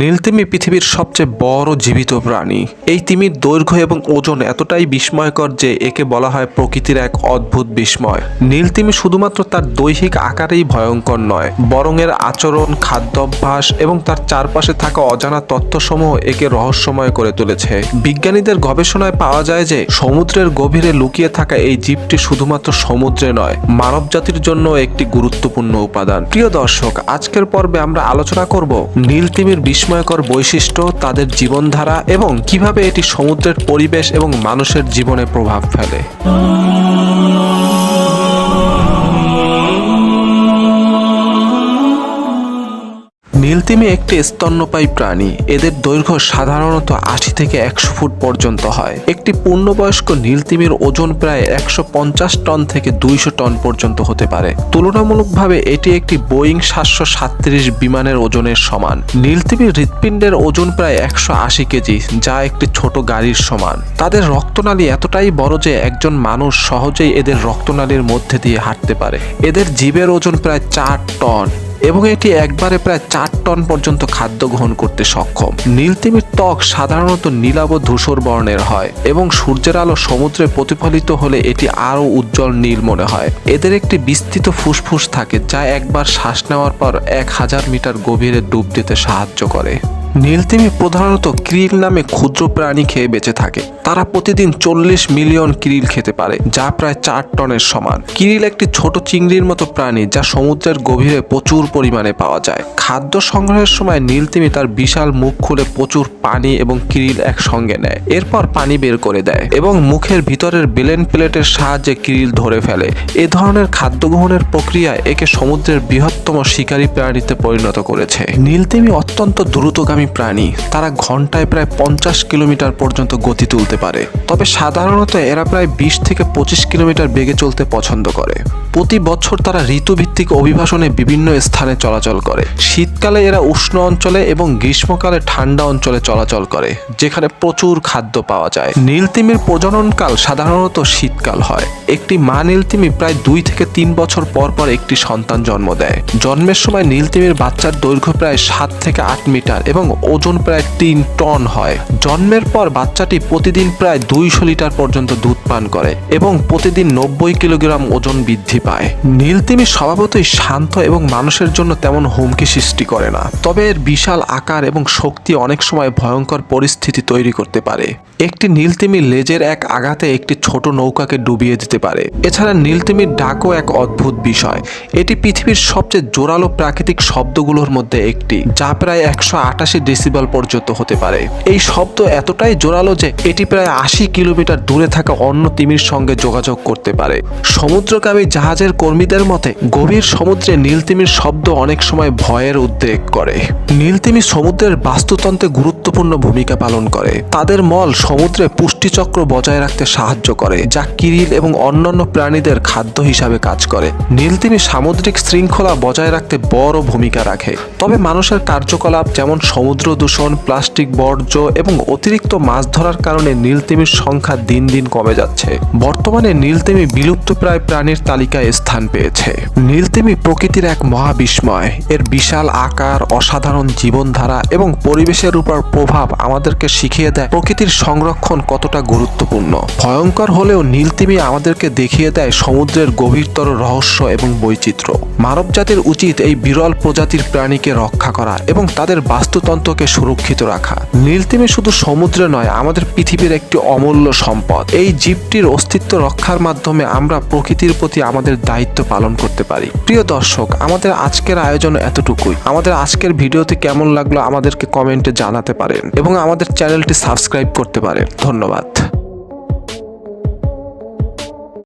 নীলতিমি পৃথিবীর সবচেয়ে বড় জীবিত প্রাণী। এই তিমির দৈর্ঘ্য এবং ওজন এতটাই বিস্ময়কর যে একে বলা হয় প্রকৃতির এক অদ্ভুত বিস্ময়। নীলতিমি শুধুমাত্র তার দৈহিক আকারেই ভয়ঙ্কর নয়, বরং এর আচরণ, খাদ্যাভ্যাস এবং তার চারপাশে থাকা অজানা তথ্যসমূহ একে রহস্যময় করে তুলেছে। বিজ্ঞানীদের গবেষণায় পাওয়া যায় যে, সমুদ্রের গভীরে লুকিয়ে থাকা এই জীবটি শুধুমাত্র সমুদ্রে নয় মানব জাতির জন্য একটি গুরুত্বপূর্ণ উপাদান। প্রিয় দর্শক, আজকের পর্বে আমরা আলোচনা করব নীলতিমির বিস্ময়কর বৈশিষ্ট্য তাদের জীবনধারা এবং কীভাবে এটি সমুদ্রের পরিবেশ এবং মানুষের জীবনে প্রভাব ফেলে। নীলতিমি একটি স্তন্যপায়ী প্রাণী। এদের দৈর্ঘ্য সাধারণত আশি থেকে একশো ফুট পর্যন্ত হয়। একটি পূর্ণবয়স্ক নীলতিমির ওজন প্রায় একশো পঞ্চাশ টন থেকে দুইশো টন পর্যন্ত হতে পারে। তুলনামূলকভাবে এটি একটি বোয়িং সাতশো সাতত্রিশ বিমানের ওজনের সমান। নীলতিমির হৃৎপিণ্ডের ওজন প্রায় একশো আশি কেজি, যা একটি ছোট গাড়ির সমান। তাদের রক্তনালী এতটাই বড় যে একজন মানুষ সহজেই এদের রক্তনালীর মধ্যে দিয়ে হাঁটতে পারে। এদের জীবের ওজন প্রায় চার টন। এবং এটি একবারে প্রায় চার টন পর্যন্ত খাদ্য গ্রহণ করতে সক্ষম। নীলতিমির ত্বক সাধারণত নীলাভ ধূসর বর্ণের হয় এবং সূর্যের আলো সমুদ্রে প্রতিফলিত হলে এটি আরও উজ্জ্বল নীল মনে হয়। এদের একটি বিস্তৃত ফুসফুস থাকে যা একবার শ্বাস নেওয়ার পর এক হাজার মিটার গভীরে ডুব দিতে সাহায্য করে। নীলতিমি প্রধানত ক্রিল নামে ক্ষুদ্র প্রাণী খেয়ে বেঁচে থাকে। তারা প্রতিদিন চল্লিশ মিলিয়ন ক্রিল খেতে পারে, যা প্রায় চার টনের সমান। ক্রিল একটি ছোট চিংড়ির মতো প্রাণী, যা সমুদ্রের গভীরে প্রচুর পরিমাণে পাওয়া যায়। খাদ্য সংগ্রহের সময় নীলতিমি তার বিশাল মুখ খুলে প্রচুর পানি এবং কিরিল একসঙ্গে নেয়। এরপর পানি বের করে দেয় এবং মুখের ভিতরের বেলেন প্লেটের সাহায্যে ক্রিল ধরে ফেলে। এ ধরনের খাদ্য গ্রহণের প্রক্রিয়া একে সমুদ্রের বৃহত্তম শিকারী প্রাণীতে পরিণত করেছে। নীলতিমি অত্যন্ত দ্রুতগামী প্রাণী তারা ঘন্টায় প্রায় পঞ্চাশ কিলোমিটার পর্যন্ত গতি তুলতে পারে। তবে সাধারণত এরা প্রায় বিশ থেকে পঁচিশ কিলোমিটার বেগে চলতে পছন্দ করে। প্রতি বছর তারা ঋতুভিত্তিক অভিবাসনে বিভিন্ন স্থানে চলাচল করে। শীতকালে এরা উষ্ণ অঞ্চলে এবং গ্রীষ্মকালে ঠান্ডা অঞ্চলে চলাচল করে, যেখানে প্রচুর খাদ্য পাওয়া যায়। নীলতিমির প্রজননকাল সাধারণত শীতকাল হয়। একটি মা নীলতিমি প্রায় দুই থেকে তিন বছর পর পর একটি সন্তান জন্ম দেয়। জন্মের সময় নীলতিমির বাচ্চার দৈর্ঘ্য প্রায় সাত থেকে আট মিটার এবং ওজন প্রায় তিন টন হয়। জন্মের পর বাচ্চাটি প্রতিদিন প্রায় দুইশো লিটার পর্যন্ত দুধ পান করে এবং প্রতিদিন নব্বই কিলোগ্রাম ওজন বৃদ্ধি পায়। নীলতিমি স্বভাবতই শান্ত এবং মানুষের জন্য তেমন হুমকি সৃষ্টি করে না। তবে এর বিশাল আকার এবং শক্তি অনেক সময় ভয়ঙ্কর পরিস্থিতি তৈরি করতে পারে। একটি নীলতিমি লেজের এক আঘাতে একটি ছোট নৌকাকে ডুবিয়ে দিতে পারে। এছাড়া নীলতিমির ডাকও এক অদ্ভুত বিষয়। এটি পৃথিবীর সবচেয়ে জোরালো প্রাকৃতিক শব্দগুলোর মধ্যে একটি, যা প্রায় একশো আটাশি ডেসিবেল পর্যন্ত হতে পারে। এই শব্দ এতটাই জোরালো যে এটি প্রায় আশি কিলোমিটার দূরে থাকা অন্য তিমির সঙ্গে যোগাযোগ করতে পারে। সমুদ্রগামী জাহাজের কর্মীদের মতে, গভীর সমুদ্রে নীলতিমির শব্দ অনেক সময় ভয়ের উদ্বেগ করে। নীলতিমি সমুদ্রের বাস্তুতন্ত্রে গুরুত্বপূর্ণ ভূমিকা পালন করে। তাদের মল সমুদ্রে পুষ্টিচক্র বজায় রাখতে সাহায্য করে, যা কিরিল এবং অন্যান্য প্রাণীদের খাদ্য হিসাবে কাজ করে। নীলতিমি সামুদ্রিক শৃঙ্খলা বজায় রাখতে বড় ভূমিকা রাখে। তবে মানুষের কার্যকলাপ যেমন সমুদ্র দূষণ, প্লাস্টিক বর্জ্য এবং অতিরিক্ত মাছ ধরার কারণে নীলতিমির সংখ্যা দিন দিন কমে যাচ্ছে। বর্তমানে নীলতিমি বিলুপ্তপ্রায় প্রাণীর তালিকায় স্থান পেয়েছে। নীলতিমি প্রকৃতির এক মহাবিস্ময়। এর বিশাল আকার, অসাধারণ জীবনধারা এবং পরিবেশের উপর প্রভাব আমাদেরকে শিখিয়ে দেয় প্রকৃতির সংরক্ষণ কতটা গুরুত্বপূর্ণ। ভয়ঙ্কর হলেও নীলতিমি আমাদেরকে দেখিয়ে দেয় সমুদ্রের গভীরতর রহস্য এবং বৈচিত্র্য। মানবজাতির উচিত এই বিরল প্রজাতির প্রাণীকে রক্ষা করা এবং তাদের বাস্তুতন্ত্রকে সুরক্ষিত রাখা। নীলতিমি শুধু সমুদ্রে নয়, আমাদের পৃথিবীর একটি অমূল্য সম্পদ। এই জীবটির অস্তিত্ব রক্ষার মাধ্যমে আমরা প্রকৃতির প্রতি আমাদের দায়িত্ব পালন করতে পারি। প্রিয় দর্শক, আমাদের আজকের আয়োজন এতটুকুই। আমাদের আজকের ভিডিওতে কেমন লাগল আমাদেরকে কমেন্টে জানাতে পারেন এবং আমাদের চ্যানেলটি সাবস্ক্রাইব করতে পারেন। ধন্যবাদ।